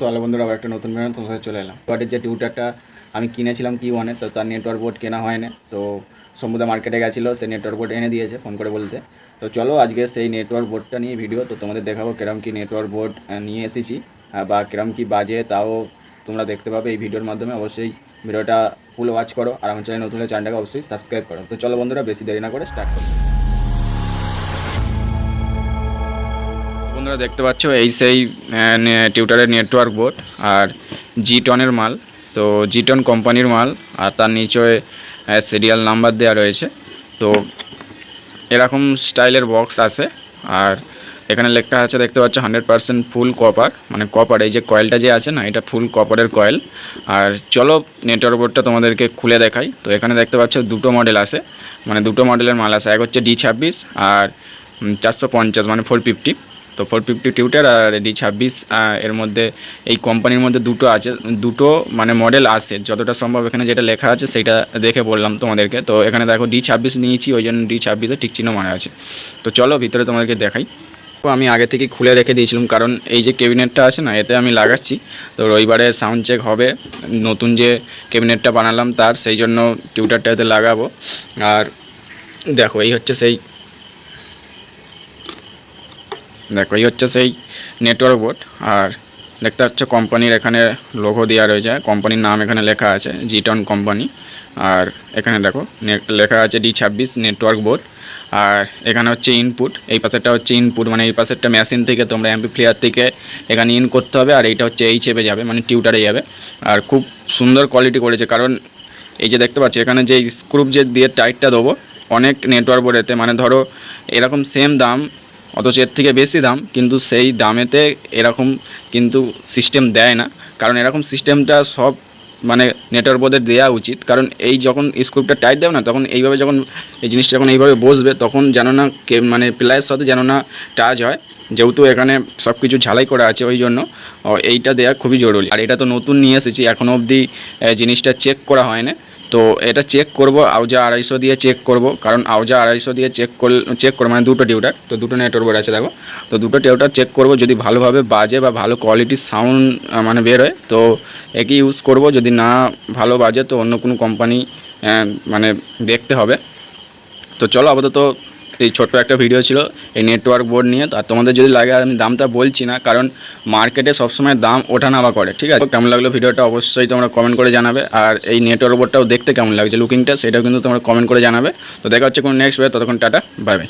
চলো বন্ধুরা, আবার একটা নতুন ভিডিও তোমার সাথে চলে এলাম। বাটের যে টিউটারটা আমি কিনেছিলাম কি ওয়ানে তো তার নেটওয়ার্ক বোর্ড কেনা হয়নি। তো সমুদ্র মার্কেটে গেছিল, সে নেটওয়ার্ক বোর্ড এনে দিয়েছে ফোন করে বলতে। তো চলো, আজকে সেই নেটওয়ার্ক বোর্ডটা নিয়ে ভিডিও তো তোমাদের দেখাবো কিরম কি নেটওয়ার্ক বোর্ড নিয়ে এসেছি বা কিরম কি বাজে, তাও তোমরা দেখতে পাবে এই ভিডিওর মাধ্যমে। অবশ্যই ভিডিওটা ফুল ওয়াচ করো, আর আমার চ্যানেল নতুন চ্যানেলটাকে অবশ্যই সাবস্ক্রাইব করো। তো চলো বন্ধুরা, বেশি দেরি না করে স্টার্ট করো। বন্ধুরা দেখতে পাচ্ছ, এই সেই টিউটারের নেটওয়ার্ক বোর্ড আর জি টনের মাল। তো জি টন কোম্পানির মাল আর তার নিচে সিরিয়াল নাম্বার দেওয়া রয়েছে। তো এরকম স্টাইলের বক্স আছে। আর এখানে লেখা আছে, দেখতে পাচ্ছ হান্ড্রেড পার্সেন্ট ফুল কপার মানে কপার এই যে কয়েলটা যে আছে না, এটা ফুল কপারের কয়েল আর চলো নেটওয়ার্ক বোর্ডটা তোমাদেরকে খুলে দেখাই। তো এখানে দেখতে পাচ্ছ, দুটো মডেল আছে। মানে দুটো মডেলের মাল আছে। এক হচ্ছে ডি ছাব্বিশ আর চারশো পঞ্চাশ মানে ফোর ফিফটি তো ফোর ফিফটি টিউটার আর ডি ছাব্বিশ এর মধ্যে এই কোম্পানির মধ্যে দুটো আছে, দুটো মানে মডেল আছে। যতটা সম্ভব এখানে যেটা লেখা আছে সেটা দেখে বললাম তোমাদেরকে। তো এখানে দেখো ডি ছাব্বিশ নিয়েছি, ওই জন্য ডি ছাব্বিশে ঠিক চিহ্ন মারা আছে। তো চলো ভিতরে তোমাদেরকে দেখাই। তো আমি আগে থেকে খুলে রেখে দিয়েছিলাম, কারণ এই যে ক্যাবিনেটটা আছে না, এতে আমি লাগাচ্ছি। তো রবিবারে সাউন্ড চেক হবে, নতুন যে ক্যাবিনেটটা বানালাম তার, সেই জন্য টিউটারটা এতে লাগাবো। আর দেখো, এই হচ্ছে সেই দেখো, এই হচ্ছে সেই নেটওয়ার্ক বোর্ড আর দেখতে পাচ্ছ কোম্পানির এখানে লোগো দেওয়া রয়েছে কোম্পানির নাম এখানে লেখা আছে জিটন কোম্পানি আর এখানে দেখো লেখা আছে ডি ছাব্বিশ নেটওয়ার্ক বোর্ড আর এখানে হচ্ছে ইনপুট এই পাশেরটা হচ্ছে ইনপুট মানে এই পাশেরটা মেশিন থেকে তোমরা এমপি প্লেয়ার থেকে এখানে ইন করতে হবে, আর এইটা হচ্ছে এই চেপে যাবে মানে টিউটারে যাবে, আর খুব সুন্দর কোয়ালিটি করেছে, কারণ এই যে দেখতে পাচ্ছি, এখানে যে স্ক্রুপ যে দিয়ে টাইটটা দেবো, অনেক নেটওয়ার্ক বোর্ডেতে মানে ধরো, এরকম সেম দাম অথচ এর থেকে বেশি দাম, কিন্তু সেই দামেতে এরকম কিন্তু সিস্টেম দেয় না। কারণ এরকম সিস্টেমটা সব মানে নেটওয়ার্ক বোর্ডে দেওয়া উচিত। কারণ এই যখন স্ক্রুপটা টাইট দেবে না, তখন এইভাবে যখন এই জিনিসটা যখন এইভাবে বসবে, তখন যেন না কে মানে প্লায়ের সাথে যেন না টাচ হয়। যেহেতু এখানে সব কিছু ঝালাই করা আছে ওই জন্য এইটা দেওয়া খুবই জরুরি। আর এটা তো নতুন নিয়ে এসেছি এখনও অবধি জিনিসটা চেক করা হয় না তো এটা চেক করব, আউজা আড়াইশো দিয়ে চেক করব, কারণ আউজা আড়াইশো দিয়ে চেক কর চেক করব মানে দুটো টিউটার তো দুটো নেটওয়ার্ক আছে দেখো। তো দুটো টিউটার চেক করব, যদি ভালোভাবে বাজে বা ভালো কোয়ালিটির সাউন্ড মানে বের হয়, তো একই ইউজ করব, যদি না ভালো বাজে, তো অন্য কোনো কোম্পানি মানে দেখতে হবে। তো চলো আপাতত এই ছোট্ট একটা ভিডিও ছিল, এই নেটওয়ার্ক বোর্ড নিয়ে। তো আর তোমাদের যদি লাগে, আর আমি দামটা বলছি না, কারণ মার্কেটে সবসময় দাম ওঠানামা করে, ঠিক আছে? কেমন লাগল ভিডিওটা অবশ্যই তোমরা কমেন্ট করে জানাবে, আর এই নেটওয়ার্ক বোর্ডটাও দেখতে কেমন লাগছে লুকিংটা সেটাও কিন্তু তোমরা কমেন্ট করে জানাবে। তো দেখা হচ্ছে কোনো নেক্সট ভিডিও ততক্ষণ টাটা বাই বাই